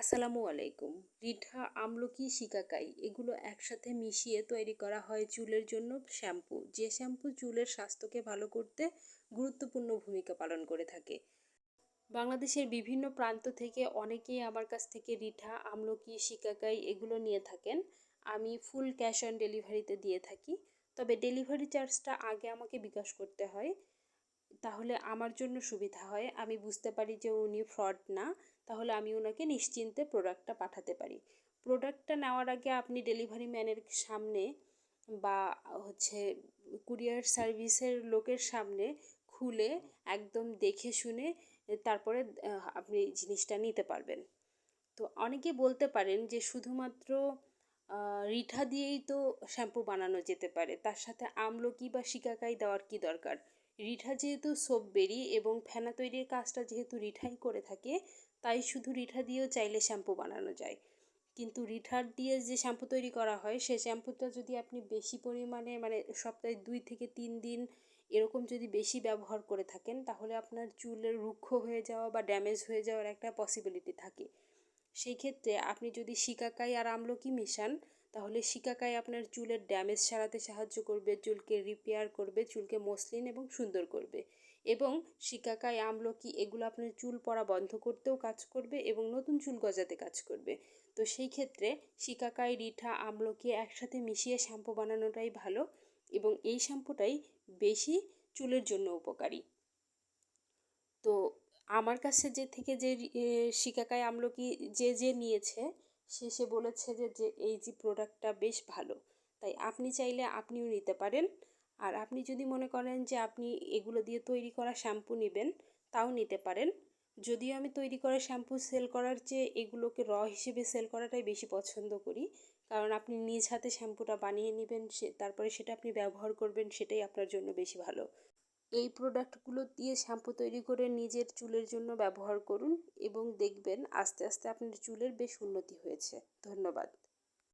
আসসালামু আলাইকুম। রিঠা, আমলকি, শিকাকাই এগুলো একসাথে মিশিয়ে তৈরি করা হয় চুলের জন্য শ্যাম্পু। যে শ্যাম্পু চুলের স্বাস্থ্যকে ভালো করতে গুরুত্বপূর্ণ ভূমিকা পালন করে থাকে। বাংলাদেশের বিভিন্ন প্রান্ত থেকে অনেকেই আমার কাছ থেকে রিঠা, আমলকি, শিকাকাই এগুলো নিয়ে থাকেন। আমি ফুল ক্যাশ অন ডেলিভারিতে দিয়ে থাকি। তবে ডেলিভারি চার্জটা আগে আমাকে বিকাশ করতে হয়। তাহলে আমার জন্য সুবিধা হয়। আমি বুঝতে পারি যে উনি ফ্রড না, তাহলে আমি ওনাকে নিশ্চিন্তে প্রোডাক্টটা পাঠাতে পারি। প্রোডাক্টটা নেওয়ার আগে আপনি ডেলিভারি ম্যানের সামনে বা হচ্ছে কুরিয়ার সার্ভিসের লোকের সামনে খুলে একদম দেখে শুনে তারপরে আপনি জিনিসটা নিতে পারবেন। তো অনেকে বলতে পারেন যে শুধুমাত্র রিঠা দিয়েই তো শ্যাম্পু বানানো যেতে পারে, তার সাথে আমলকি বা শিকাকাই দেওয়ার কি দরকার? রিঠা যেহেতু সোপ বেরি এবং ফেনা তৈরির কাজটা যেহেতু রিঠাই করে থাকে, তাই শুধু রিঠা দিয়েও চাইলে শ্যাম্পু বানানো যায়। কিন্তু রিঠার দিয়ে যে শ্যাম্পু তৈরি করা হয়, সে শ্যাম্পুটা যদি আপনি বেশি পরিমাণে মানে সপ্তাহে দুই থেকে তিন দিন এরকম যদি বেশি ব্যবহার করে থাকেন, তাহলে আপনার চুলের রুক্ষ হয়ে যাওয়া বা ড্যামেজ হয়ে যাওয়ার একটা পসিবিলিটি থাকে। সেই ক্ষেত্রে আপনি যদি শিকাকাই আর আমলকি মেশান তাহলে শিকাকাই আপনার চুলের ড্যামেজ সারাতে সাহায্য করবে, চুলকে রিপেয়ার করবে, চুলকে মসৃণ এবং সুন্দর করবে। এবং শিকাকাই আমলকি এগুলো আপনার চুল পড়া বন্ধ করতেও কাজ করবে এবং নতুন চুল গজাতে কাজ করবে। তো সেই ক্ষেত্রে শিকাকাই রিঠা, আমলকি একসাথে মিশিয়ে শ্যাম্পু বানানোটাই ভালো এবং এই শ্যাম্পুটাই বেশি চুলের জন্য উপকারী। তো আমার কাছে যে থেকে যে শিকাকাই আমলকি যে যে নিয়েছে সে বলেছে যে যে এই যে প্রোডাক্টটা বেশ ভালো। তাই আপনি চাইলে আপনিও নিতে পারেন। আর আপনি যদি মনে করেন যে, আপনি এগুলো দিয়ে তৈরি করা শ্যাম্পু নেবেন, তাও নিতে পারেন। যদিও আমি তৈরি করা শ্যাম্পু সেল করার চেয়ে এগুলোকে র হিসেবে সেল করাটাই বেশি পছন্দ করি। কারণ আপনি নিজ হাতে শ্যাম্পুটা বানিয়ে নেবেন, সে, তারপরে সেটা আপনি ব্যবহার করবেন, সেটাই আপনার জন্য বেশি ভালো। এই প্রোডাক্টগুলো দিয়ে শ্যাম্পু তৈরি করে নিজের চুলের জন্য ব্যবহার করুন এবং দেখবেন আস্তে আস্তে আপনার চুলের বেশ উন্নতি হয়েছে। ধন্যবাদ।